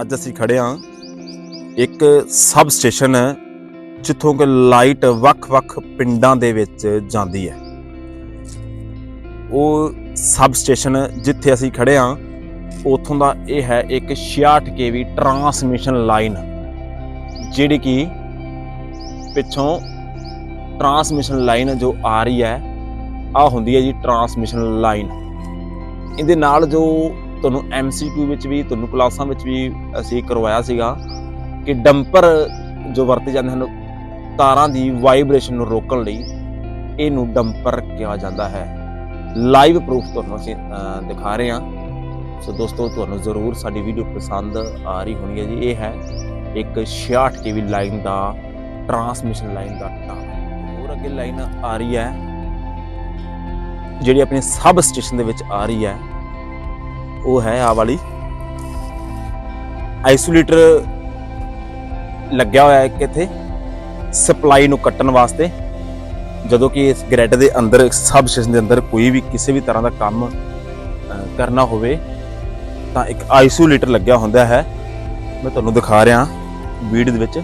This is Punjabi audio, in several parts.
ਅੱਜ ਅਸੀਂ ਖੜੇ ਹਾਂ। ਇੱਕ ਸਬ ਸਟੇਸ਼ਨ ਜਿੱਥੋਂ ਕਿ ਲਾਈਟ ਵੱਖ-ਵੱਖ ਪਿੰਡਾਂ ਦੇ ਵਿੱਚ ਜਾਂਦੀ ਹੈ। ਉਹ ਸਬ ਸਟੇਸ਼ਨ ਜਿੱਥੇ ਅਸੀਂ ਖੜੇ ਹਾਂ, ਉਥੋਂ ਦਾ ਇਹ ਹੈ ਇੱਕ 66 ਕੇਵੀ ਟਰਾਂਸਮਿਸ਼ਨ ਲਾਈਨ, ਜਿਹੜੀ ਕਿ ਪਿੱਛੋਂ ਟਰਾਂਸਮਿਸ਼ਨ ਲਾਈਨ ਜੋ ਆ ਰਹੀ ਹੈ ਆ ਹੁੰਦੀ ਹੈ ਜੀ ਟਰਾਂਸਮਿਸ਼ਨ ਲਾਈਨ। ਇਹਦੇ ਨਾਲ ਜੋ ਤੁਹਾਨੂੰ ਐਮਸੀਕਿਊ ਵਿੱਚ ਵੀ, ਤੁਹਾਨੂੰ ਕਲਾਸਾਂ ਵਿੱਚ ਵੀ ਅਸੀਂ ਕਰਵਾਇਆ ਸੀਗਾ ਕਿ ਡੰਪਰ ਜੋ ਵਰਤੇ ਜਾਂਦੇ ਹਨ, ਤਾਰਾਂ ਦੀ ਵਾਈਬ੍ਰੇਸ਼ਨ ਨੂੰ ਰੋਕਣ ਲਈ ਇਹਨੂੰ ਡੰਪਰ ਕਿਹਾ ਜਾਂਦਾ ਹੈ। ਲਾਈਵ ਪ੍ਰੂਫ ਤੁਹਾਨੂੰ ਅਸੀਂ ਦਿਖਾ ਰਹੇ ਹਾਂ। ਸੋ ਦੋਸਤੋ, ਤੁਹਾਨੂੰ ਜ਼ਰੂਰ ਸਾਡੀ ਵੀਡੀਓ ਪਸੰਦ ਆ ਰਹੀ ਹੋਣੀ ਹੈ ਜੀ। ਇਹ ਹੈ ਇੱਕ 66 ਕੇਵੀ ਲਾਈਨ ਦਾ, ਟਰਾਂਸਮਿਸ਼ਨ ਲਾਈਨ ਦਾ ਤਾਰ ਹੋਰ ਅੱਗੇ ਲਾਈਨ ਆ ਰਹੀ ਹੈ, ਜਿਹੜੀ ਆਪਣੇ ਸਬ ਸਟੇਸ਼ਨ ਦੇ ਵਿੱਚ ਆ ਰਹੀ ਹੈ। ਉਹ ਹੈ ਆ ਵਾਲੀ। ਆਈਸੋਲੇਟਰ ਲੱਗਿਆ ਹੋਇਆ ਹੈ ਕਿਥੇ ਸਪਲਾਈ ਨੂੰ ਕੱਟਣ ਵਾਸਤੇ। ਜਦੋਂ ਕਿ ਇਸ ਗ੍ਰਿਡ ਦੇ ਅੰਦਰ ਸਬ ਸਟੇਸ਼ਨ ਦੇ ਅੰਦਰ ਕੋਈ ਵੀ ਕਿਸੇ ਵੀ ਤਰ੍ਹਾਂ ਦਾ ਕੰਮ ਕਰਨਾ ਹੋਵੇ, ਤਾਂ ਇੱਕ ਆਈਸੋਲੇਟਰ ਲੱਗਿਆ ਹੁੰਦਾ ਹੈ। ਮੈਂ ਤੁਹਾਨੂੰ ਦਿਖਾ ਰਿਹਾ ਵੀਡੀਓ ਦੇ ਵਿੱਚ।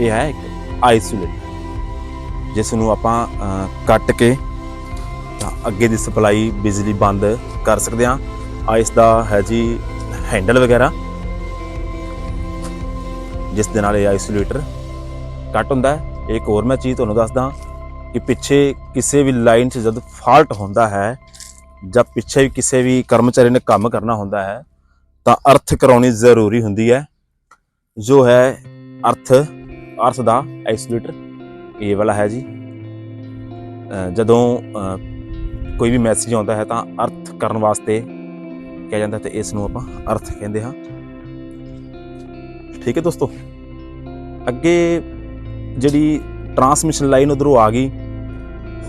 ਇਹ ਹੈ ਇੱਕ ਆਈਸੋਲੇਟਰ ਜਿਸ ਨੂੰ ਆਪਾਂ ਕੱਟ ਕੇ ਤਾਂ ਅੱਗੇ ਦੀ ਸਪਲਾਈ ਬਿਜਲੀ ਬੰਦ ਕਰ ਸਕਦੇ ਹਾਂ। ਆ ਇਸ ਦਾ ਹੈ ਜੀ ਹੈਂਡਲ ਵਗੈਰਾ, ਜਿਸ ਦੇ ਨਾਲ ਇਹ ਆਈਸੋਲੇਟਰ ਕੱਟ ਹੁੰਦਾ ਹੈ। ਇੱਕ ਹੋਰ ਮੈਂ ਚੀਜ਼ ਤੁਹਾਨੂੰ ਦੱਸਦਾ ਕਿ ਪਿੱਛੇ ਕਿਸੇ ਵੀ ਲਾਈਨ 'ਚ ਜਦ ਫਾਲਟ ਹੁੰਦਾ ਹੈ ਜਾਂ ਪਿੱਛੇ ਵੀ ਕਿਸੇ ਵੀ ਕਰਮਚਾਰੀ ਨੇ ਕੰਮ ਕਰਨਾ ਹੁੰਦਾ ਹੈ, ਤਾਂ ਅਰਥ ਕਰਾਉਣੀ ਜ਼ਰੂਰੀ ਹੁੰਦੀ ਹੈ। ਜੋ ਹੈ ਅਰਥ ਅਰਥ ਦਾ ਆਈਸੋਲੇਟਰ ਇਹ ਵਾਲਾ ਹੈ ਜੀ। ਜਦੋਂ ਕੋਈ ਵੀ ਮੈਸੇਜ ਆਉਂਦਾ ਹੈ ਤਾਂ ਅਰਥ ਕਰਨ ਵਾਸਤੇ ਕਿਹਾ ਜਾਂਦਾ ਤੇ ਇਸ ਨੂੰ ਆਪਾਂ ਅਰਥ ਕਹਿੰਦੇ ਹਾਂ। ਠੀਕ ਹੈ ਦੋਸਤੋ? ਅੱਗੇ ਜਿਹੜੀ ਟਰਾਂਸਮਿਸ਼ਨ ਲਾਈਨ ਉਧਰੋਂ ਆ ਗਈ,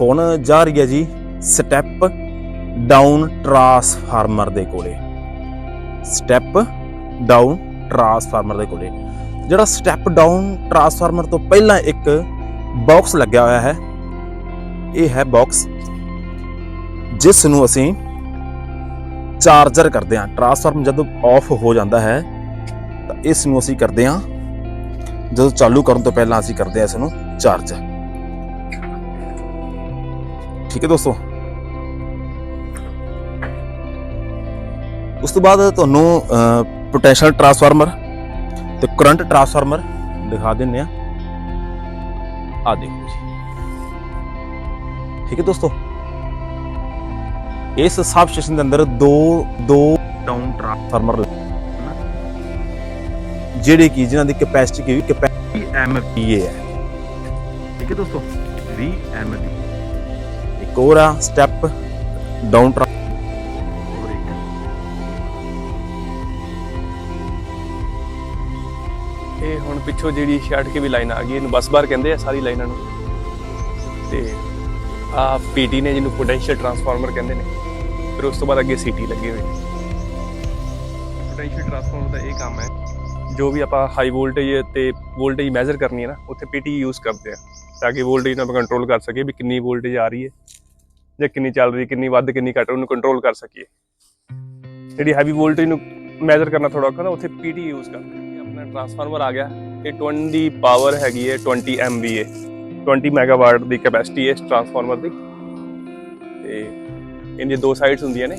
ਹੁਣ ਜਾ ਰਹੀ ਹੈ ਜੀ ਸਟੈਪ ਡਾਊਨ ਟਰਾਂਸਫਾਰਮਰ ਦੇ ਕੋਲੇ। ਸਟੈਪ ਡਾਊਨ ਟਰਾਂਸਫਾਰਮਰ ਦੇ ਕੋਲੇ। ਜਿਹੜਾ ਸਟੈਪ ਡਾਊਨ ਟਰਾਂਸਫਾਰਮਰ ਤੋਂ ਪਹਿਲਾਂ ਇੱਕ ਬਾਕਸ ਲੱਗਿਆ ਹੋਇਆ ਹੈ, ਇਹ ਹੈ ਬਾਕਸ ਜਿਸ ਨੂੰ ਅਸੀਂ ਚਾਰਜਰ ਕਰਦੇ ਹਾਂ। ਟਰਾਂਸਫਾਰਮਰ ਜਦੋਂ ਆਫ ਹੋ ਜਾਂਦਾ ਹੈ, ਤਾਂ ਇਸ ਨੂੰ ਅਸੀਂ ਕਰਦੇ ਹਾਂ। ਜਦੋਂ ਚਾਲੂ ਕਰਨ ਤੋਂ ਪਹਿਲਾਂ ਅਸੀਂ ਕਰਦੇ ਹਾਂ ਇਸ ਨੂੰ ਚਾਰਜ ਠੀਕ ਹੈ ਦੋਸਤੋ? ਉਸ ਤੋਂ ਬਾਅਦ ਤੁਹਾਨੂੰ ਪੋਟੈਂਸ਼ੀਅਲ ਟਰਾਂਸਫਾਰਮਰ ਤੇ ਕਰੰਟ ਟਰਾਂਸਫਾਰਮਰ ਦਿਖਾ ਦਿੰਨੇ ਆ ਆ ਦੇਖੋ ਜੀ। ਠੀਕ ਹੈ ਦੋਸਤੋ? ਇਸ ਸਬ ਸਟੇਸ਼ਨ ਦੇ ਅੰਦਰ ਦੋ ਦੋ ਡਾਊਨ ਟਰਾਂਸਫਾਰਮਰ ਜਿਹੜੇ ਕਿ ਜਿਨ੍ਹਾਂ ਦੀ ਕੈਪੈਸਿਟੀ ਕੀ ਕੈਪੈਸਿਟੀ ਐਮਪੀਏ ਹੈ। ਠੀਕ ਹੈ ਦੋਸਤੋ 20 ਐਮਪੀ ਇੱਕ ਹੋਰ ਆ ਸਟੈਪ ਡਾਊਨ ਇਹ ਹੁਣ ਪਿੱਛੋਂ ਜਿਹੜੀ 66 ਕੇ ਵੀ ਲਾਈਨ ਆ ਗਈ ਇਹਨੂੰ ਬੱਸ ਬਾਰ ਕਹਿੰਦੇ ਆ ਸਾਰੀ ਲਾਈਨਾਂ ਨੂੰ। ਤੇ ਆ ਪੀਟੀ ਨੇ ਜਿਹਨੂੰ ਪੋਟੈਂਸ਼ੀਅਲ ਟਰਾਂਸਫਾਰਮਰ ਕਹਿੰਦੇ ਨੇ। ਫਿਰ ਉਸ ਤੋਂ ਬਾਅਦ ਅੱਗੇ ਸੀਟੀ ਲੱਗੇ ਹੋਏ ਨੇ। ਪੋਟੈਂਸ਼ੀਅਲ ਟਰਾਂਸਫਾਰਮਰ ਦਾ ਇਹ ਕੰਮ ਹੈ। ਜੋ ਵੀ ਆਪਾਂ ਹਾਈ ਵੋਲਟੇਜ ਤੇ ਵੋਲਟੇਜ ਮੈਜ਼ਰ ਕਰਨੀ ਹੈ ਨਾ ਉੱਥੇ ਪੀਟੀ ਯੂਜ਼ ਕਰਦੇ ਆ ਤਾਂ ਕਿ ਵੋਲਟੇਜ ਨੂੰ ਆਪਾਂ ਕੰਟਰੋਲ ਕਰ ਸਕੀਏ ਵੀ ਕਿੰਨੀ ਵੋਲਟੇਜ ਆ ਰਹੀ ਹੈ ਜਾਂ ਕਿੰਨੀ ਚੱਲ ਰਹੀ ਕਿੰਨੀ ਵੱਧ ਕਿੰਨੀ ਘੱਟ ਉਹਨੂੰ ਕੰਟਰੋਲ ਕਰ ਸਕੀਏ। ਜਿਹੜੀ ਹੈਵੀ ਵੋਲਟੇਜ ਨੂੰ ਮੈਜ਼ਰ ਕਰਨਾ ਥੋੜਾ ਔਖਾ ਨਾ ਉੱਥੇ ਪੀਟੀ ਯੂਜ਼ ਕਰਦੇ ਆ। ਆਪਣਾ ਟਰਾਂਸਫਾਰਮਰ ਆ ਗਿਆ ਇਹ 20 ਪਾਵਰ ਹੈਗੀ ਹੈ 20 MVA 20 ਮੈਗਾਵਾਟ ਦੀ ਕੈਪੈਸਿਟੀ ਹੈ ਇਸ ਟਰਾਂਸਫਾਰਮਰ ਦੀ। ਤੇ ਇਹਦੀਆਂ ਦੋ ਸਾਈਡਸ ਹੁੰਦੀਆਂ ਨੇ।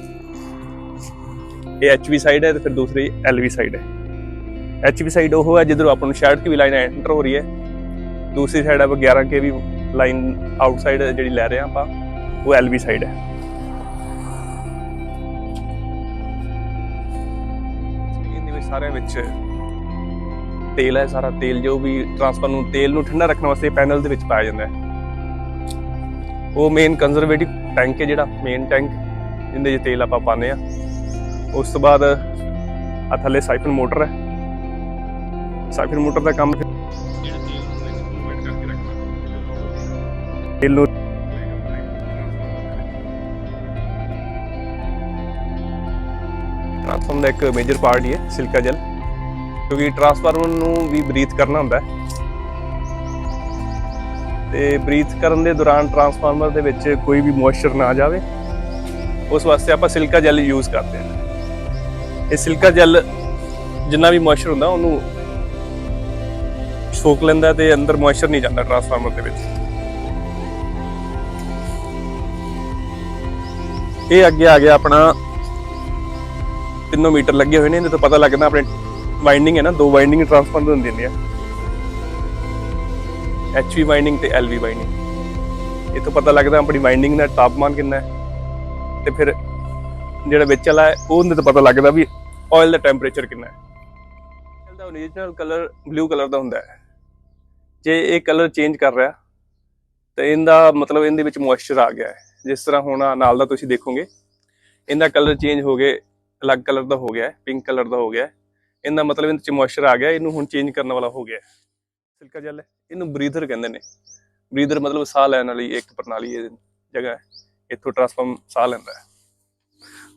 ਇਹ HV ਸਾਈਡ ਹੈ ਤੇ ਫਿਰ ਦੂਸਰੀ LV ਸਾਈਡ ਹੈ। HV ਸਾਈਡ ਉਹ ਹੈ ਜਿੱਧਰੋਂ ਆਪਾਂ ਨੂੰ 66 ਕੀ ਲਾਈਨ ਐਂਟਰ ਹੋ ਰਹੀ ਹੈ। ਦੂਸਰੀ ਸਾਈਡ ਆਪਾਂ 11 ਕੇ ਵੀ ਲਾਈਨ ਆਊਟਸਾਈਡ ਜਿਹੜੀ ਲੈ ਰਹੇ ਹਾਂ ਆਪਾਂ, ਉਹ LV ਸਾਈਡ ਹੈ। ਇਹਦੇ ਵਿੱਚ ਸਾਰਿਆਂ ਵਿੱਚ ਤੇਲ ਹੈ, ਸਾਰਾ ਤੇਲ ਜੋ ਵੀ ਟਰਾਂਸਫਰ ਨੂੰ ਤੇਲ ਨੂੰ ਠੰਡਾ ਰੱਖਣ ਵਾਸਤੇ ਪੈਨਲ ਦੇ ਵਿੱਚ ਪਾਇਆ ਜਾਂਦਾ ਹੈ। ਉਹ ਮੇਨ ਕੰਜ਼ਰਵੇਟਿਵ ਟੈਂਕ ਹੈ ਜਿਹੜਾ ਮੇਨ ਟੈਂਕ, ਜਿੰਦੇ 'ਚ ਤੇਲ ਆਪਾਂ ਪਾਉਂਦੇ ਆ ਉਸ ਤੋਂ ਬਾਅਦ ਆ ਥੱਲੇ ਸਾਈਫਨ ਮੋਟਰ ਹੈ। ਸਾਈਫਨ ਮੋਟਰ ਦਾ ਕੰਮ ਤੇਲ ਨੂੰ ਵਿੱਚ ਦਾ ਇੱਕ ਮੇਜਰ ਪਾਰਟ ਹੀ ਹੈ ਸਿਲਕਾ ਜੈਲ ਕਿਉਂਕਿ ਟਰਾਂਸਫਾਰਮਰ ਨੂੰ ਵੀ ਬਰੀਥ ਕਰਨਾ ਹੁੰਦਾ ਹੈ। ਤੇ ਬਰੀਥ ਕਰਨ ਦੇ ਦੌਰਾਨ ਟਰਾਂਸਫਾਰਮਰ ਦੇ ਵਿੱਚ ਕੋਈ ਵੀ ਮੋਇਸਚਰ ਨਾ ਜਾਵੇ। ਉਸ ਵਾਸਤੇ ਆਪਾਂ ਸਿਲਕਾ ਜੈਲ ਯੂਜ਼ ਕਰਦੇ ਹਾਂ। ਇਹ ਸਿਲਕਾ ਜੈਲ ਜਿੰਨਾ ਵੀ ਮੋਇਸਚਰ ਹੁੰਦਾ, ਉਹਨੂੰ ਸੋਕ ਲੈਂਦਾ ਤੇ ਅੰਦਰ ਮੋਇਸਚਰ ਨਹੀਂ ਜਾਂਦਾ ਟਰਾਂਸਫਾਰਮਰ ਦੇ ਵਿੱਚ। ਇਹ ਅੱਗੇ ਆ ਗਿਆ ਆਪਣਾ ਤਿੰਨੋਂ ਮੀਟਰ ਲੱਗੇ ਹੋਏ ਨੇ, ਇਹਦੇ ਤੋਂ ਪਤਾ ਲੱਗਦਾ ਆਪਣੇ ਵਾਈਂਡਿੰਗ ਹੈ ਨਾ, ਦੋ ਵਾਈਂਡਿੰਗ ਟਰਾਂਸਫਾਰਮਰ ਹੁੰਦੀਆਂ ਨੇ। ਐਚਵੀ ਵਾਈਂਡਿੰਗ ਤੇ ਐਲਵੀ ਵਾਈਂਡਿੰਗ ਇਹ ਤੋਂ ਪਤਾ ਲੱਗਦਾ ਆਪਣੀ ਵਾਈਂਡਿੰਗ ਦਾ ਤਾਪਮਾਨ ਕਿੰਨਾ ਹੈ। ਤੇ ਫਿਰ ਜਿਹੜਾ ਵਿੱਚ ਵਾਲਾ ਹੈ, ਉਹਦੇ ਤੋਂ ਪਤਾ ਲੱਗਦਾ ਵੀ ਆਇਲ ਦਾ ਟੈਂਪਰੇਚਰ ਕਿੰਨਾ ਹੈ। ਆਇਲ ਦਾ ਓਰੀਜਨਲ ਕਲਰ ਬਲੂ ਕਲਰ ਦਾ ਹੁੰਦਾ ਹੈ। ਜੇ ਇਹ ਕਲਰ ਚੇਂਜ ਕਰ ਰਿਹਾ, ਤਾਂ ਇਹਦਾ ਮਤਲਬ ਇਹਦੇ ਵਿੱਚ ਮੋਇਸਚਰ ਆ ਗਿਆ ਹੈ। ਜਿਸ ਤਰ੍ਹਾਂ ਹੁਣ ਨਾਲ ਦਾ ਤੁਸੀਂ ਦੇਖੋਗੇ, ਇਹਦਾ ਕਲਰ ਚੇਂਜ ਹੋ ਗਏ ਅਲੱਗ ਕਲਰ ਦਾ ਹੋ ਗਿਆ ਪਿੰਕ ਕਲਰ ਦਾ ਹੋ ਗਿਆ। ਹੈ ਇਹਦਾ ਮਤਲਬ ਇਹਦੇ 'ਚ ਮੋਇਸਚਰ ਆ ਗਿਆ, ਇਹਨੂੰ ਹੁਣ ਚੇਂਜ ਕਰਨ ਵਾਲਾ ਹੋ ਗਿਆ। ਸਿਲਕਾ ਜੈਲ ਹੈ। ਇਹਨੂੰ ਬਰੀਦਰ ਕਹਿੰਦੇ ਨੇ। ਬਰੀਦਰ ਮਤਲਬ ਸਾਹ ਲੈਣ ਵਾਲੀ ਇੱਕ ਪ੍ਰਣਾਲੀ ਇਹ ਜਗ੍ਹਾ ਹੈ। ਇੱਥੋਂ ਟਰਾਂਸਫਾਰਮ ਸਾਹ ਲੈਂਦਾ ਹੈ।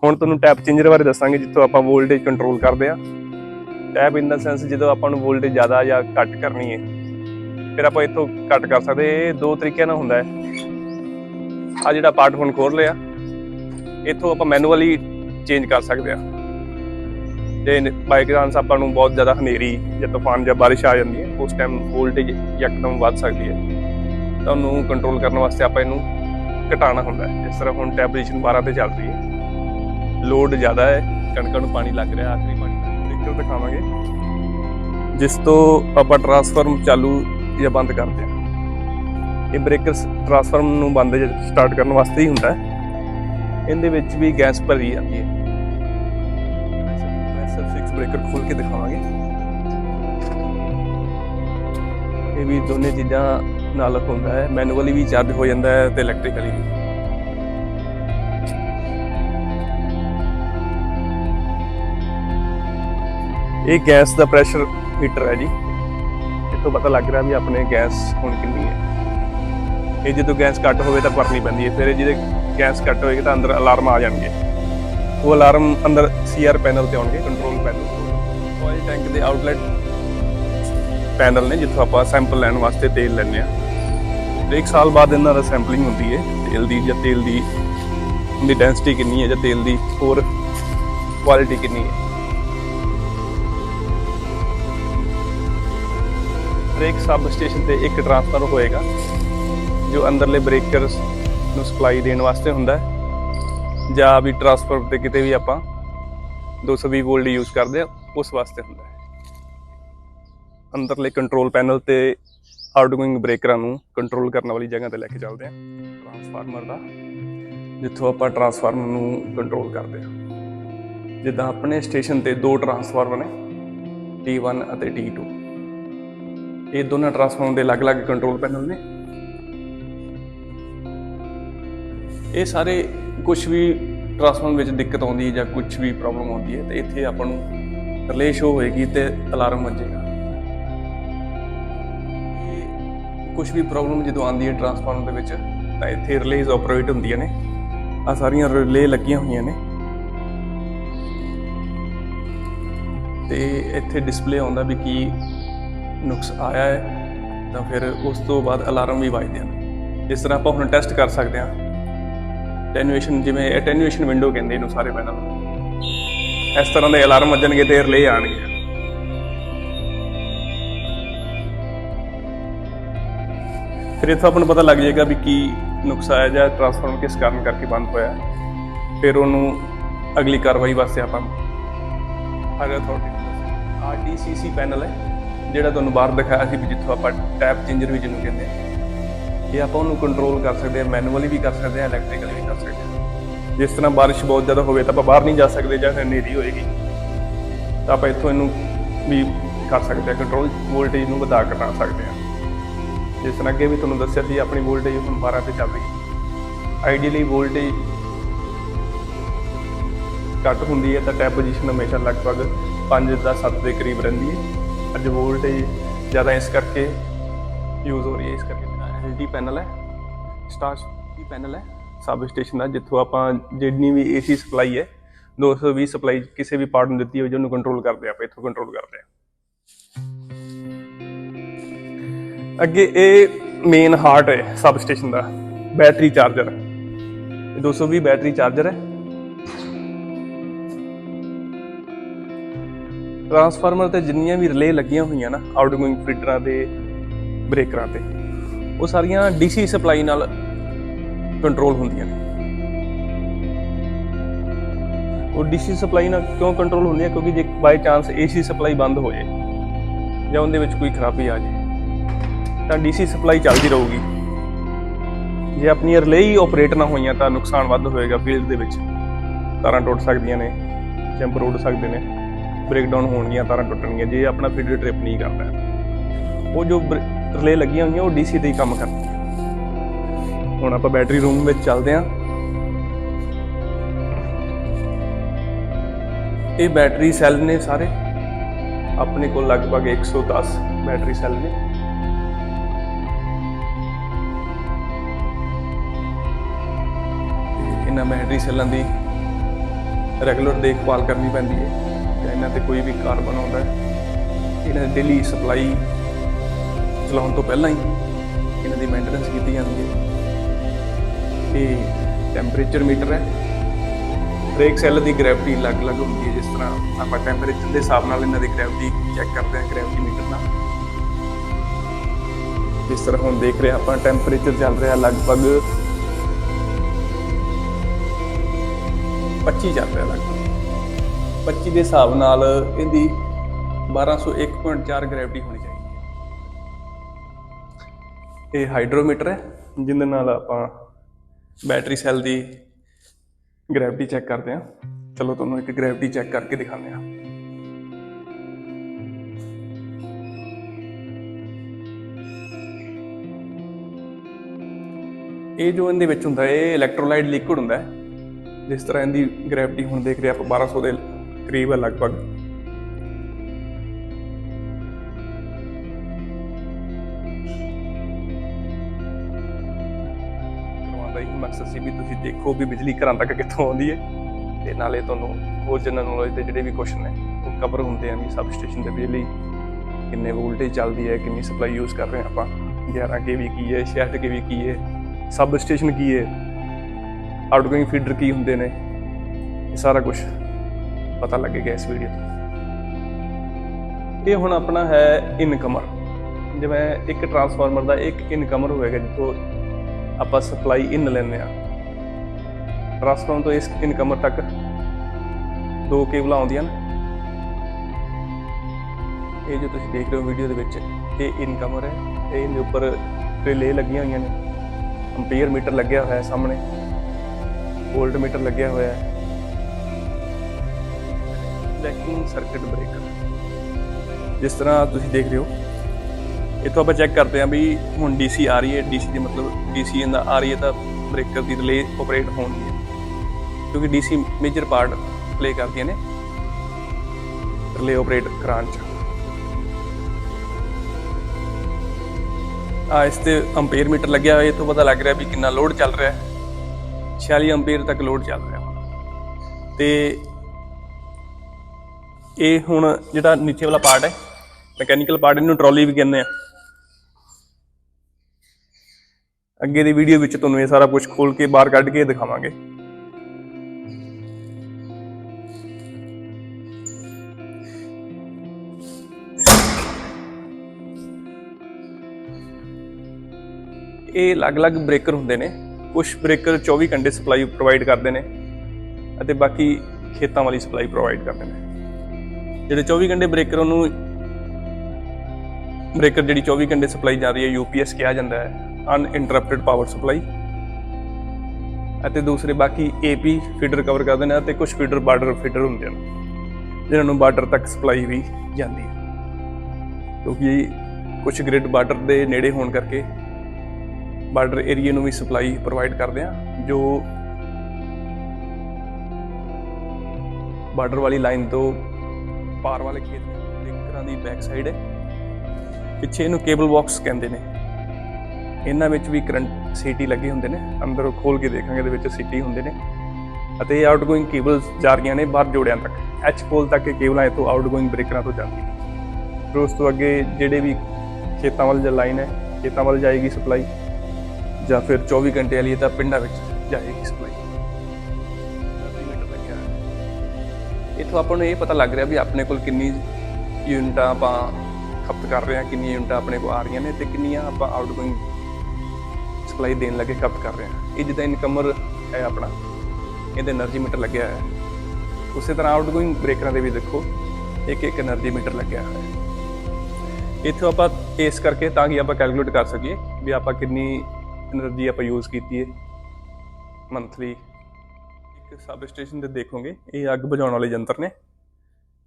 ਹੁਣ ਤੁਹਾਨੂੰ ਟੈਪ ਚੇਂਜਰ ਬਾਰੇ ਦੱਸਾਂਗੇ, ਜਿੱਥੋਂ ਆਪਾਂ ਵੋਲਟੇਜ ਕੰਟਰੋਲ ਕਰਦੇ ਆ ਟੈਪ ਇਨ ਦਾ ਸੈਂਸ ਜਦੋਂ ਆਪਾਂ ਨੂੰ ਵੋਲਟੇਜ ਜ਼ਿਆਦਾ ਜਾਂ ਘੱਟ ਕਰਨੀ ਹੈ, ਫਿਰ ਆਪਾਂ ਇੱਥੋਂ ਘੱਟ ਕਰ ਸਕਦੇ ਇਹ ਦੋ ਤਰੀਕਿਆਂ ਨਾਲ ਹੁੰਦਾ ਹੈ। ਆ ਜਿਹੜਾ ਪਾਰਟ ਹੁਣ ਖੋਲ ਲਿਆ, ਇੱਥੋਂ ਆਪਾਂ ਮੈਨੂਅਲੀ ਚੇਂਜ ਕਰ ਸਕਦੇ ਆ ਤੇ ਬਾਈ ਚਾਂਸ ਆਪਾਂ ਨੂੰ ਬਹੁਤ ਜ਼ਿਆਦਾ ਹਨੇਰੀ ਜਾਂ ਤੂਫਾਨ ਜਾਂ ਬਾਰਿਸ਼ ਆ ਜਾਂਦੀ ਹੈ। ਉਸ ਟਾਈਮ ਵੋਲਟੇਜ ਯਕਦਮ ਵੱਧ ਸਕਦੀ ਹੈ। ਤਾਂ ਉਹਨੂੰ ਕੰਟਰੋਲ ਕਰਨ ਵਾਸਤੇ ਆਪਾਂ ਇਹਨੂੰ ਘਟਾਉਣਾ ਹੁੰਦਾ ਹੈ। ਜਿਸ ਤਰ੍ਹਾਂ ਹੁਣ ਟੈਂਪਰੇਚਰ 12 ਤੇ ਚੱਲ ਰਹੀ ਹੈ। ਲੋਡ ਜ਼ਿਆਦਾ ਹੈ। ਕਣਕਾਂ ਨੂੰ ਪਾਣੀ ਲੱਗ ਰਿਹਾ, ਆਖਰੀ ਪਾਣੀ ਬ੍ਰੇਕਰ ਦਿਖਾਵਾਂਗੇ। ਜਿਸ ਤੋਂ ਆਪਾਂ ਟਰਾਂਸਫਾਰਮ ਚਾਲੂ ਜਾਂ ਬੰਦ ਕਰਦੇ ਹਾਂ। ਇਹ ਬ੍ਰੇਕਰ ਟਰਾਂਸਫਾਰਮ ਨੂੰ ਬੰਦ ਜਾਂ ਸਟਾਰਟ ਕਰਨ ਵਾਸਤੇ ਹੀ ਹੁੰਦਾ ਹੈ। ਇਹਦੇ ਵਿੱਚ ਵੀ ਗੈਸ ਭਰੀ ਜਾਂਦੀ ਹੈ। ਬ੍ਰੇਕਰ ਖੋਲ ਕੇ ਦਿਖਾਵਾਂਗੇ। ਇਹ ਵੀ ਦੋਨੇ ਚੀਜ਼ਾਂ ਨਾਲ ਹੁੰਦਾ ਹੈ। ਮੈਨੂਅਲੀ ਵੀ ਚਾਰਜ ਹੋ ਜਾਂਦਾ ਹੈ ਤੇ ਇਲੈਕਟ੍ਰੀਕਲੀ ਵੀ। ਇਹ ਗੈਸ ਦਾ ਪ੍ਰੈਸ਼ਰ ਹੀਟਰ ਹੈ ਜੀ। ਇੱਥੋਂ ਪਤਾ ਲੱਗ ਰਿਹਾ ਵੀ ਆਪਣੇ ਗੈਸ ਹੁਣ ਕਿੰਨੀ ਹੈ। ਇਹ ਜਦੋਂ ਗੈਸ ਘੱਟ ਹੋਵੇ ਤਾਂ ਭਰਨੀ ਪੈਂਦੀ ਹੈ। ਫਿਰ ਇਹ ਜਿਹਦੇ ਗੈਸ ਘੱਟ ਹੋਏਗੀ ਤਾਂ ਅੰਦਰ ਅਲਾਰਮ ਆ ਜਾਣਗੇ। ਉਹ ਅਲਾਰਮ ਅੰਦਰ ਸੀਆਰ ਪੈਨਲ ਤੇ ਆਉਣਗੇ ਕੰਟਰੋਲ ਪੈਨਲ ਆਇਲ ਟੈਂਕ ਦੇ ਆਊਟਲੈਟ ਪੈਨਲ ਨੇ, ਜਿੱਥੋਂ ਆਪਾਂ ਸੈਂਪਲ ਲੈਣ ਵਾਸਤੇ ਤੇਲ ਲੈਂਦੇ ਆ ਤੇ ਇੱਕ ਸਾਲ ਬਾਅਦ ਇਹਨਾਂ ਦਾ ਸੈਂਪਲਿੰਗ ਹੁੰਦੀ ਹੈ ਤੇਲ ਦੀ ਜਾਂ ਤੇਲ ਦੀ ਦੀ ਡੈਂਸਿਟੀ ਕਿੰਨੀ ਹੈ ਜਾਂ ਤੇਲ ਦੀ ਹੋਰ ਕੁਆਲਿਟੀ ਕਿੰਨੀ ਹੈ ਹਰੇਕ ਸਬ ਸਟੇਸ਼ਨ ਤੇ ਇੱਕ ਟਰਾਂਸਫਾਰਮਰ ਹੋਏਗਾ, ਜੋ ਅੰਦਰਲੇ ਬ੍ਰੇਕਰਸ ਨੂੰ ਸਪਲਾਈ ਦੇਣ ਵਾਸਤੇ ਹੁੰਦਾ ਹੈ ਜਾਂ ਵੀ ਟਰਾਂਸਫਾਰਮਰ ਤੇ ਕਿਤੇ ਵੀ ਆਪਾਂ 220 ਵੋਲਟ ਯੂਜ਼ ਕਰਦੇ ਆ ਉਸ ਵਾਸਤੇ ਹੁੰਦਾ ਹੈ। ਅੰਦਰਲੇ ਕੰਟਰੋਲ ਪੈਨਲ ਤੇ ਆਊਟਗੋਇੰਗ ਬ੍ਰੇਕਰਾਂ ਨੂੰ ਕੰਟਰੋਲ ਕਰਨ ਵਾਲੀ ਜਗ੍ਹਾ ਤੇ ਲੈ ਕੇ ਚੱਲਦੇ ਆ ਟਰਾਂਸਫਾਰਮਰ ਦਾ, ਜਿੱਥੋਂ ਆਪਾਂ ਟਰਾਂਸਫਾਰਮਰ ਨੂੰ ਕੰਟਰੋਲ ਕਰਦੇ ਆ ਜਿੱਦਾਂ ਆਪਣੇ ਸਟੇਸ਼ਨ ਤੇ ਦੋ ਟਰਾਂਸਫਾਰਮਰ ਨੇ T1 ਅਤੇ T2 ਇਹ ਦੋਨਾਂ ਟਰਾਂਸਫਾਰਮਰ ਦੇ ਅਲੱਗ-ਅਲੱਗ ਕੰਟਰੋਲ ਪੈਨਲ ਨੇ। ਇਹ ਸਾਰੇ ਕੁਝ ਵੀ ਟਰਾਂਸਫਾਰਮਰ ਵਿੱਚ ਦਿੱਕਤ ਆਉਂਦੀ ਹੈ ਜਾਂ ਕੁਝ ਵੀ ਪ੍ਰੋਬਲਮ ਆਉਂਦੀ ਹੈ, ਤੇ ਇੱਥੇ ਆਪਾਂ ਨੂੰ ਰਿਲੇ ਸ਼ੋ ਹੋਏਗੀ ਤੇ ਅਲਾਰਮ ਵੱਜੇਗਾ। ਕੁਝ ਵੀ ਪ੍ਰੋਬਲਮ ਜਦੋਂ ਆਉਂਦੀ ਹੈ ਟਰਾਂਸਫਾਰਮਰ ਦੇ ਵਿੱਚ, ਤਾਂ ਇੱਥੇ ਰਿਲੇਜ਼ ਆਪਰੇਟ ਹੁੰਦੀਆਂ ਨੇ। ਆ ਸਾਰੀਆਂ ਰਿਲੇ ਲੱਗੀਆਂ ਹੋਈਆਂ ਨੇ। ਤੇ ਇੱਥੇ ਡਿਸਪਲੇ ਆਉਂਦਾ ਵੀ ਕੀ ਨੁਕਸ ਆਇਆ ਹੈ, ਤਾਂ ਫਿਰ ਉਸ ਤੋਂ ਬਾਅਦ ਅਲਾਰਮ ਵੀ ਵੱਜਦੇ ਹਨ। ਇਸ ਤਰ੍ਹਾਂ ਆਪਾਂ ਹੁਣ ਟੈਸਟ ਕਰ ਸਕਦੇ ਹਾਂ। ਅਟੈਨੂਏਸ਼ਨ ਜਿਵੇਂ ਅਟੈਨੂਏਸ਼ਨ ਵਿੰਡੋ ਕਹਿੰਦੇ ਇਹਨੂੰ ਸਾਰੇ ਪੈਨਲ ਇਸ ਤਰ੍ਹਾਂ ਦੇ ਅਲਾਰਮ ਵੱਜਣਗੇ ਤੇ ਰਿਲੇ ਆਣਗੇ ਫਿਰ ਇੱਥੋਂ ਆਪਾਂ ਨੂੰ ਪਤਾ ਲੱਗ ਜਾਏਗਾ ਵੀ ਕੀ ਨੁਕਸਾਨ ਆਇਆ ਜਾਂ ਟਰਾਂਸਫਾਰਮਰ ਕਿਸ ਕਾਰਨ ਕਰਕੇ ਬੰਦ ਹੋਇਆ। ਫਿਰ ਉਹਨੂੰ ਅਗਲੀ ਕਾਰਵਾਈ ਵਾਸਤੇ ਆਪਾਂ ਹਾਇਰ ਅਥਾਰਟੀ ਆਰਡੀਸੀਸੀ ਪੈਨਲ ਹੈ, ਜਿਹੜਾ ਤੁਹਾਨੂੰ ਬਾਹਰ ਦਿਖਾਇਆ ਸੀ ਵੀ ਜਿੱਥੋਂ ਆਪਾਂ ਟੈਪ ਚੇਂਜਰ ਵੀ ਜਿਹਨੂੰ ਕਹਿੰਦੇ ਆ। ਇਹ ਆਪਾਂ ਉਹਨੂੰ ਕੰਟਰੋਲ ਕਰ ਸਕਦੇ ਹਾਂ ਮੈਨੂਅਲੀ ਵੀ ਕਰ ਸਕਦੇ ਹਾਂ ਇਲੈਕਟ੍ਰੀਕਲੀ ਵੀ ਜਿਸ ਤਰ੍ਹਾਂ ਬਾਰਿਸ਼ ਬਹੁਤ ਜ਼ਿਆਦਾ ਹੋਵੇ ਤਾਂ ਆਪਾਂ ਬਾਹਰ ਨਹੀਂ ਜਾ ਸਕਦੇ ਜਾਂ ਫਿਰ ਹਨੇਰੀ ਹੋਏਗੀ, ਤਾਂ ਆਪਾਂ ਇੱਥੋਂ ਇਹਨੂੰ ਵੀ ਕਰ ਸਕਦੇ ਹਾਂ ਕੰਟਰੋਲ ਵੋਲਟੇਜ ਨੂੰ ਵਧਾ ਘਟਾ ਸਕਦੇ ਹਾਂ। ਜਿਸ ਤਰ੍ਹਾਂ ਅੱਗੇ ਵੀ ਤੁਹਾਨੂੰ ਦੱਸਿਆ ਸੀ, ਆਪਣੀ ਵੋਲਟੇਜ ਹੁਣ 12 ਤੇ ਚੱਲ ਰਹੀ। ਹੈ ਆਈਡੀਅਲੀ ਵੋਲਟੇਜ ਘੱਟ ਹੁੰਦੀ ਹੈ ਤਾਂ ਟੈਪ ਪੋਜੀਸ਼ਨ ਹਮੇਸ਼ਾ ਲਗਭਗ 5 ਦਾ 7 ਦੇ ਕਰੀਬ ਰਹਿੰਦੀ ਹੈ। ਅੱਜ ਵੋਲਟੇਜ ਜ਼ਿਆਦਾ ਇਸ ਕਰਕੇ ਯੂਜ਼ ਹੋ ਰਹੀ ਹੈ, ਇਸ ਕਰਕੇ ਐਲਡੀ ਪੈਨਲ ਹੈ ਸਟਾਰ ਦੀ ਪੈਨਲ ਹੈ। ਸਬ ਸਟੇਸ਼ਨ ਦਾ ਜਿੱਥੋਂ ਆਪਾਂ ਜਿੰਨੀ ਵੀ ਏਸੀ ਸਪਲਾਈ ਹੈ 220 ਸਪਲਾਈ ਕਿਸੇ ਵੀ ਪਾਰਟ ਨੂੰ ਦਿੱਤੀ ਹੋਈ ਜਿਹਨੂੰ ਕੰਟਰੋਲ ਕਰਦੇ ਆਪਾਂ ਇੱਥੋਂ ਕੰਟਰੋਲ ਕਰਦੇ ਆ। ਅੱਗੇ ਇਹ ਮੇਨ ਹਾਰਟ ਹੈ ਸਬ ਸਟੇਸ਼ਨ ਦਾ ਬੈਟਰੀ ਚਾਰਜਰ ਇਹ 220 ਬੈਟਰੀ ਚਾਰਜਰ ਹੈ। ਟਰਾਂਸਫਾਰਮਰ ਤੇ ਜਿੰਨੀਆਂ ਵੀ ਰਿਲੇ ਲੱਗੀਆਂ ਹੋਈਆਂ ਨਾ ਆਊਟਗੋਇੰਗ ਫੀਡਰਾਂ ਤੇ ਬ੍ਰੇਕਰਾਂ ਤੇ, ਉਹ ਸਾਰੀਆਂ ਡੀਸੀ ਸਪਲਾਈ ਨਾਲ ਕੰਟਰੋਲ ਹੁੰਦੀਆਂ ਨੇ। ਉਹ ਡੀਸੀ ਸਪਲਾਈ ਨਾਲ ਕਿਉਂ ਕੰਟਰੋਲ ਹੁੰਦੀਆਂ? ਕਿਉਂਕਿ ਜੇ ਬਾਈ ਚਾਂਸ ਏਸੀ ਸਪਲਾਈ ਬੰਦ ਹੋ ਜਾਏ ਜਾਂ ਉਹਦੇ ਵਿੱਚ ਕੋਈ ਖਰਾਬੀ ਆ ਜਾਏ, ਤਾਂ ਡੀਸੀ ਸਪਲਾਈ ਚੱਲਦੀ ਰਹੂਗੀ। ਜੇ ਆਪਣੀ ਰਿਲੇ ਹੀ ਆਪਰੇਟ ਨਾ ਹੋਈਆਂ, ਤਾਂ ਨੁਕਸਾਨ ਵੱਧ ਹੋਏਗਾ ਫੀਲਡ ਦੇ ਵਿੱਚ। ਤਾਰਾਂ ਟੁੱਟ ਸਕਦੀਆਂ ਨੇ ਜੰਪਰ ਉੱਡ ਸਕਦੇ ਨੇ ਬ੍ਰੇਕਡਾਊਨ ਹੋਣਗੀਆਂ, ਤਾਰਾਂ ਟੁੱਟਣਗੀਆਂ, ਜੇ ਆਪਣਾ ਫੀਲਡ ਟ੍ਰਿਪ ਨਹੀਂ ਕਰਦਾ। ਉਹ ਜੋ ਰਿਲੇ ਲੱਗੀਆਂ ਹੋਈਆਂ, ਉਹ ਡੀਸੀ ਤੇ ਹੀ ਕੰਮ ਕਰਦੀਆਂ ਹੁਣ ਆਪਾਂ ਬੈਟਰੀ ਰੂਮ ਵਿੱਚ ਚੱਲਦੇ ਹਾਂ। ਇਹ ਬੈਟਰੀ ਸੈੱਲ ਨੇ ਸਾਰੇ। ਆਪਣੇ ਕੋਲ ਲਗਭਗ 110 ਬੈਟਰੀ ਸੈੱਲ ਨੇ। ਇਹਨਾਂ ਬੈਟਰੀ ਸੈੱਲਾਂ ਦੀ ਰੈਗੂਲਰ ਦੇਖਭਾਲ ਕਰਨੀ ਪੈਂਦੀ ਹੈ। ਜਾਂ ਇਹਨਾਂ ਤੇ ਕੋਈ ਵੀ ਕਾਰਬਨ ਆਉਂਦਾ ਇਹਨਾਂ ਦੀ ਡੇਲੀ ਸਪਲਾਈ ਚਲਾਉਣ ਤੋਂ ਪਹਿਲਾਂ ਹੀ ਇਹਨਾਂ ਦੀ ਮੇਨਟੇਨੈਂਸ ਕੀਤੀ ਜਾਂਦੀ ਹੈ। ਇਹ ਟੈਂਪਰੇਚਰ ਮੀਟਰ ਹੈ। ਹਰੇਕ ਸੈੱਲ ਦੀ ਗ੍ਰੈਵਿਟੀ ਅਲੱਗ-ਅਲੱਗ ਹੁੰਦੀ ਹੈ, ਜਿਸ ਤਰ੍ਹਾਂ ਆਪਾਂ ਟੈਂਪਰੇਚਰ ਦੇ ਹਿਸਾਬ ਨਾਲ ਇਹਨਾਂ ਦੀ ਗ੍ਰੈਵਿਟੀ ਚੈੱਕ ਕਰਦੇ ਹਾਂ ਗ੍ਰੈਵਿਟੀ ਮੀਟਰ ਨਾਲ ਜਿਸ ਤਰ੍ਹਾਂ ਹੁਣ ਦੇਖ ਰਹੇ ਹਾਂ ਆਪਾਂ ਟੈਂਪਰੇਚਰ ਚੱਲ ਰਿਹਾ ਲਗਭਗ 25 ਚੱਲ ਰਿਹਾ ਲਗਭਗ। 25 ਦੇ ਹਿਸਾਬ ਨਾਲ ਇਹਦੀ 1201.4 ਗ੍ਰੈਵਿਟੀ ਹੋਣੀ ਚਾਹੀਦੀ ਹੈ। ਇਹ ਹਾਈਡਰੋਮੀਟਰ ਹੈ, ਜਿਹਦੇ ਨਾਲ ਆਪਾਂ ਬੈਟਰੀ ਸੈੱਲ ਦੀ ਗ੍ਰੈਵਿਟੀ ਚੈੱਕ ਕਰਦੇ ਹਾਂ। ਚਲੋ ਤੁਹਾਨੂੰ ਇੱਕ ਗ੍ਰੈਵਿਟੀ ਚੈੱਕ ਕਰਕੇ ਦਿਖਾਉਂਦੇ ਹਾਂ। ਇਹ ਜੋ ਇਹਦੇ ਵਿੱਚ ਹੁੰਦਾ, ਇਹ ਇਲੈਕਟ੍ਰੋਲਾਈਟ ਲਿਕੁਇਡ ਹੁੰਦਾ ਜਿਸ ਤਰ੍ਹਾਂ ਇਹਦੀ ਗ੍ਰੈਵਿਟੀ ਹੁਣ ਦੇਖ ਰਹੇ ਆਪਾਂ 1200 ਦੇ ਕਰੀਬ ਹੈ ਲਗਭਗ। ਵੀ ਤੁਸੀਂ ਦੇਖੋ ਵੀ ਬਿਜਲੀ ਘਰਾਂ ਤੱਕ ਕਿੱਥੋਂ ਆਉਂਦੀ ਹੈ। ਤੇ ਨਾਲੇ ਤੁਹਾਨੂੰ ਹੋਰ ਜਨਰਲ ਨੌਲੇਜ ਦੇ ਜਿਹੜੇ ਵੀ ਕੁਐਸਚਨ ਨੇ, ਉਹ ਕਵਰ ਹੁੰਦੇ ਆ ਵੀ ਸਬ ਸਟੇਸ਼ਨ ਤੇ ਬਿਜਲੀ ਕਿੰਨੇ ਵੋਲਟੇਜ ਚੱਲਦੀ ਹੈ, ਕਿੰਨੀ ਸਪਲਾਈ ਯੂਜ਼ ਕਰ ਰਹੇ ਹਾਂ ਆਪਾਂ 11 kV ਕੀ ਹੈ 66 kV ਕੀ ਹੈ ਸਬ ਸਟੇਸ਼ਨ ਕੀ ਹੈ ਆਊਟਗੋਇੰਗ ਫੀਡਰ ਕੀ ਹੁੰਦੇ ਨੇ, ਇਹ ਸਾਰਾ ਕੁਝ ਪਤਾ ਲੱਗੇਗਾ ਇਸ ਵੀਡੀਓ ਤੋਂ। ਇਹ ਹੁਣ ਆਪਣਾ ਹੈ ਇਨਕਮਰ ਜਿਵੇਂ ਇੱਕ ਟਰਾਂਸਫਾਰਮਰ ਦਾ ਇੱਕ ਇਨਕਮਰ ਹੋਏਗਾ, ਜਿੱਥੋਂ ਆਪਾਂ ਸਪਲਾਈ ਇਨ ਲੈਂਦੇ ਆ ਟਰਾਂਸਫਾਰਮਰ ਤੋਂ ਇਸ ਇਨਕਮਰ ਤੱਕ ਦੋ ਕੇਬਲਾਂ ਆਉਂਦੀਆਂ ਨੇ। ਇਹ ਜੋ ਤੁਸੀਂ ਦੇਖ ਰਹੇ ਹੋ ਵੀਡੀਓ ਦੇ ਵਿੱਚ, ਇਹ ਇਨਕਮਰ ਹੈ। ਇਹ ਇਹਦੇ ਉੱਪਰ ਰਿਲੇ ਲੱਗੀਆਂ ਹੋਈਆਂ ਨੇ। ਅੰਪੀਅਰ ਮੀਟਰ ਲੱਗਿਆ ਹੋਇਆ ਹੈ ਸਾਹਮਣੇ। ਵੋਲਟ ਮੀਟਰ ਲੱਗਿਆ ਹੋਇਆ ਹੈ। ਬੈਕਿੰਗ ਸਰਕਟ ਬ੍ਰੇਕਰ ਜਿਸ ਤਰ੍ਹਾਂ ਤੁਸੀਂ ਦੇਖ ਰਹੇ ਹੋ, ਇੱਥੋਂ ਆਪਾਂ ਚੈੱਕ ਕਰਦੇ ਹਾਂ ਵੀ ਹੁਣ DC ਆ ਰਹੀ ਹੈ। DC ਦੇ ਮਤਲਬ DC ਇਹਦਾ ਆ ਰਹੀ ਹੈ ਤਾਂ ਬ੍ਰੇਕਰ ਦੀ ਰਿਲੇ ਆਪਰੇਟ ਹੋਣੀ ਕਿਉਂਕਿ DC ਮੇਜਰ ਪਾਰਟ ਪਲੇ ਕਰਦੀਆਂ ਨੇ। ਰਿਲੇ ਆਪਰੇਟ ਕਰਾਉਣ ਚ। ਆ ਇਸ ਤੇ ਅੰਪੀਅਰ ਮੀਟਰ ਲੱਗਿਆ ਹੋਇਆ, ਇਹ ਤੋਂ ਪਤਾ ਲੱਗ ਰਿਹਾ ਵੀ ਕਿੰਨਾ ਲੋਡ ਚੱਲ ਰਿਹਾ ਹੈ। 46 ਅੰਪੀਅਰ ਤੱਕ ਲੋਡ ਚੱਲ ਰਿਹਾ ਹੁਣ। ਤੇ ਇਹ ਹੁਣ ਜਿਹੜਾ ਨੀਚੇ ਵਾਲਾ ਪਾਰਟ ਹੈ ਮੈਕੈਨੀਕਲ ਪਾਰਟ ਇਹਨੂੰ ਟਰਾਲੀ ਵੀ ਕਹਿੰਦੇ ਆ। ਅੱਗੇ ਦੀ ਵੀਡੀਓ ਵਿੱਚ ਤੁਹਾਨੂੰ ਇਹ ਸਾਰਾ ਕੁਝ ਖੋਲ ਕੇ ਬਾਹਰ ਕੱਢ ਕੇ ਦਿਖਾਵਾਂਗੇ। ਇਹ ਅਲੱਗ-ਅਲੱਗ ਬ੍ਰੇਕਰ ਹੁੰਦੇ ਨੇ। ਕੁਝ ਬ੍ਰੇਕਰ 24 ਘੰਟੇ ਸਪਲਾਈ ਪ੍ਰੋਵਾਈਡ ਕਰਦੇ ਨੇ ਅਤੇ ਬਾਕੀ ਖੇਤਾਂ ਵਾਲੀ ਸਪਲਾਈ ਪ੍ਰੋਵਾਈਡ ਕਰਦੇ ਨੇ। ਜਿਹੜੇ 24 ਘੰਟੇ ਬ੍ਰੇਕਰ ਉਹਨੂੰ ਬ੍ਰੇਕਰ ਜਿਹੜੀ 24 ਘੰਟੇ ਸਪਲਾਈ ਜਾ ਰਹੀ ਹੈ ਯੂਪੀਐਸ ਕਿਹਾ ਜਾਂਦਾ ਹੈ ਅਨਇੰਟਰਪਟਡ ਪਾਵਰ ਸਪਲਾਈ ਅਤੇ ਦੂਸਰੇ ਬਾਕੀ ਏਪੀ ਫੀਡਰ ਕਵਰ ਕਰਦੇ ਨੇ ਅਤੇ ਕੁਝ ਫੀਡਰ ਬਾਰਡਰ ਫੀਡਰ ਹੁੰਦੇ ਨੇ, ਜਿਹਨਾਂ ਨੂੰ ਬਾਰਡਰ ਤੱਕ ਸਪਲਾਈ ਵੀ ਜਾਂਦੀ ਹੈ। ਕਿਉਂਕਿ ਕੁਝ ਗ੍ਰਿਡ ਬਾਰਡਰ ਦੇ ਨੇੜੇ ਹੋਣ ਕਰਕੇ ਬਾਰਡਰ ਏਰੀਆ ਨੂੰ ਵੀ ਸਪਲਾਈ ਪ੍ਰੋਵਾਈਡ ਕਰਦੇ ਆ, ਜੋ ਬਾਰਡਰ ਵਾਲੀ ਲਾਈਨ ਤੋਂ ਪਾਰ ਵਾਲੇ ਖੇਤ ਬ੍ਰੇਕਰਾਂ ਦੀ ਬੈਕ ਸਾਈਡ ਹੈ। ਪਿੱਛੇ ਇਹਨੂੰ ਕੇਬਲ ਬਾਕਸ ਕਹਿੰਦੇ ਨੇ। ਇਹਨਾਂ ਵਿੱਚ ਵੀ ਕਰੰਟ ਸੀਟੀ ਲੱਗੇ ਹੁੰਦੇ ਨੇ। ਅੰਦਰ ਖੋਲ ਕੇ ਦੇਖਾਂਗੇ, ਇਹਦੇ ਵਿੱਚ ਸੀਟੀ ਹੁੰਦੇ ਨੇ। ਅਤੇ ਇਹ ਆਊਟਗੋਇੰਗ ਕੇਬਲਸ ਜਾ ਰਹੀਆਂ ਨੇ ਬਾਹਰ ਜੋੜਿਆਂ ਤੱਕ। ਐਚ ਪੋਲ ਤੱਕ ਇਹ ਕੇਬਲਾਂ ਇੱਥੋਂ ਆਊਟਗੋਇੰਗ ਬ੍ਰੇਕਰਾਂ ਤੋਂ ਜਾਂਦੀਆਂ ਨੇ। ਫਿਰ ਉਸ ਤੋਂ ਅੱਗੇ ਜਿਹੜੇ ਵੀ ਖੇਤਾਂ ਵੱਲ ਜੋ ਲਾਈਨ ਹੈ, ਖੇਤਾਂ ਵੱਲ ਜਾਏਗੀ ਸਪਲਾਈ ਜਾਂ ਫਿਰ 24 ਘੰਟੇ ਵਾਲੀ ਤਾਂ ਪਿੰਡਾਂ ਵਿੱਚ ਜਾਏਗੀ ਸਪਲਾਈ ਇਥੋਂ ਆਪਾਂ ਨੂੰ ਇਹ ਪਤਾ ਲੱਗ ਰਿਹਾ ਵੀ ਆਪਣੇ ਕੋਲ ਕਿੰਨੀ ਯੂਨਿਟਾਂ ਆਪਾਂ ਖਪਤ ਕਰ ਰਹੇ ਹਾਂ, ਕਿੰਨੀ ਯੂਨਿਟਾਂ ਆਪਣੇ ਕੋਲ ਆ ਰਹੀਆਂ ਨੇ ਤੇ ਕਿੰਨੀਆਂ ਆਪਾਂ ਆਊਟਗੋਇੰਗ ਸਪਲਾਈ ਦੇਣ ਲੱਗੇ, ਖਪਤ ਕਰ ਰਹੇ ਹਾਂ। ਇਹ ਜਿੱਦਾਂ ਇਨਕਮਰ ਹੈ ਆਪਣਾ। ਇਹਦੇ એનર્ਜੀ ਮੀਟਰ ਲੱਗਿਆ ਹੈ। ਉਸੇ ਤਰ੍ਹਾਂ ਆਊਟਗੋਇੰਗ ਬ੍ਰੇਕਰਾਂ ਦੇ ਵੀ ਦੇਖੋ ਇੱਕ ਇੱਕ એનર્ਜੀ ਮੀਟਰ ਲੱਗਿਆ ਹੈ। ਇਥੋਂ ਆਪਾਂ ਇਸ ਕਰਕੇ ਤਾਂ ਕਿ ਆਪਾਂ ਕੈਲਕੂਲੇਟ ਕਰ ਸਕੀਏ ਵੀ ਆਪਾਂ ਕਿੰਨੀ ਐਨਰਜੀ ਆਪਾਂ ਯੂਜ਼ ਕੀਤੀ ਹੈ। ਮੰਥਲੀ ਇੱਕ ਸਬ ਸਟੇਸ਼ਨ ਤੇ ਦੇਖੋਗੇ, ਇਹ ਅੱਗ ਬੁਝਾਉਣ ਵਾਲੇ ਯੰਤਰ ਨੇ।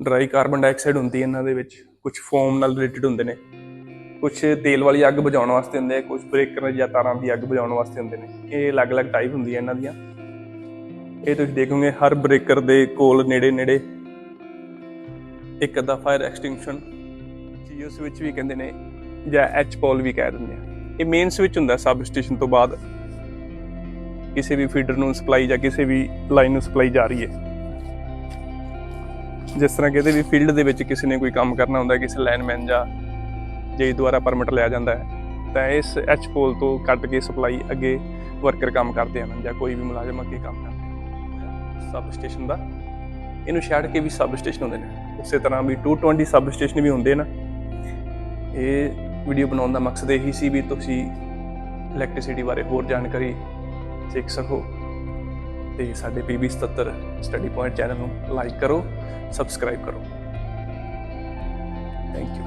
ਡਰਾਈ ਕਾਰਬਨ ਡਾਈਆਕਸਾਈਡ ਹੁੰਦੀ ਹੈ ਇਹਨਾਂ ਦੇ ਵਿੱਚ ਕੁਝ ਫੋਮ ਨਾਲ ਰਿਲੇਟਡ ਹੁੰਦੇ ਨੇ। ਕੁਝ ਤੇਲ ਵਾਲੀ ਅੱਗ ਬੁਝਾਉਣ ਵਾਸਤੇ ਹੁੰਦੇ ਆ ਕੁਝ ਬ੍ਰੇਕਰ ਜਾਂ ਤਾਰਾਂ ਦੀ ਅੱਗ ਬੁਝਾਉਣ ਵਾਸਤੇ ਹੁੰਦੇ ਨੇ। ਇਹ ਅਲੱਗ-ਅਲੱਗ ਟਾਈਪ ਹੁੰਦੀ ਹੈ ਇਹਨਾਂ ਦੀਆਂ। ਇਹ ਤੁਸੀਂ ਦੇਖੋਗੇ, ਹਰ ਬ੍ਰੇਕਰ ਦੇ ਕੋਲ ਨੇੜੇ-ਨੇੜੇ ਇੱਕ ਅੱਧਾ ਫਾਇਰ ਐਕਸਟਿੰਗਸ਼ਨ ਜੀਓਸ ਵਿੱਚ ਵੀ ਕਹਿੰਦੇ ਨੇ, ਜਾਂ ਐਚ ਪੋਲ ਵੀ ਕਹਿ ਦਿੰਦੇ ਆ। ਇਹ ਮੇਨ ਸਵਿਚ ਹੁੰਦਾ ਸਬ ਸਟੇਸ਼ਨ ਤੋਂ ਬਾਅਦ। ਕਿਸੇ ਵੀ ਫੀਡਰ ਨੂੰ ਸਪਲਾਈ ਜਾਂ ਕਿਸੇ ਵੀ ਲਾਈਨ ਨੂੰ ਸਪਲਾਈ ਜਾ ਰਹੀ ਹੈ। ਜਿਸ ਤਰ੍ਹਾਂ ਕਿਤੇ ਵੀ ਫੀਲਡ ਦੇ ਵਿੱਚ ਕਿਸੇ ਨੇ ਕੋਈ ਕੰਮ ਕਰਨਾ ਹੁੰਦਾ, ਕਿਸੇ ਲਾਈਨਮੈਨ ਜਾਂ ਜੇ ਦੁਆਰਾ ਪਰਮਿਟ ਲਿਆ ਜਾਂਦਾ ਹੈ, ਤਾਂ ਇਸ ਐਚ ਪੋਲ ਤੋਂ ਕੱਟ ਕੇ ਸਪਲਾਈ ਅੱਗੇ ਵਰਕਰ ਕੰਮ ਕਰਦੇ ਹਨ ਜਾਂ ਕੋਈ ਵੀ ਮੁਲਾਜ਼ਮ ਅੱਗੇ ਕੰਮ ਕਰਦੇ ਸਬ ਸਟੇਸ਼ਨ ਦਾ। ਇਹਨੂੰ ਛੱਡ ਕੇ ਵੀ ਸਬ ਸਟੇਸ਼ਨ ਹੁੰਦੇ ਨੇ। ਉਸੇ ਤਰ੍ਹਾਂ ਵੀ 220 ਸਬ ਸਟੇਸ਼ਨ ਵੀ ਹੁੰਦੇ ਨਾ। ਇਹ ਵੀਡੀਓ ਬਣਾਉਣ ਦਾ ਮਕਸਦ ਇਹੀ ਸੀ ਵੀ ਤੁਸੀਂ ਇਲੈਕਟ੍ਰਿਸਿਟੀ ਬਾਰੇ ਹੋਰ ਜਾਣਕਾਰੀ ਸਿੱਖ ਸਕੋ। ਤੇ ਸਾਡੇ PB 77 ਸਟੱਡੀ ਪੁਆਇੰਟ ਚੈਨਲ ਨੂੰ ਲਾਈਕ ਕਰੋ ਸਬਸਕ੍ਰਾਈਬ ਕਰੋ। Thank you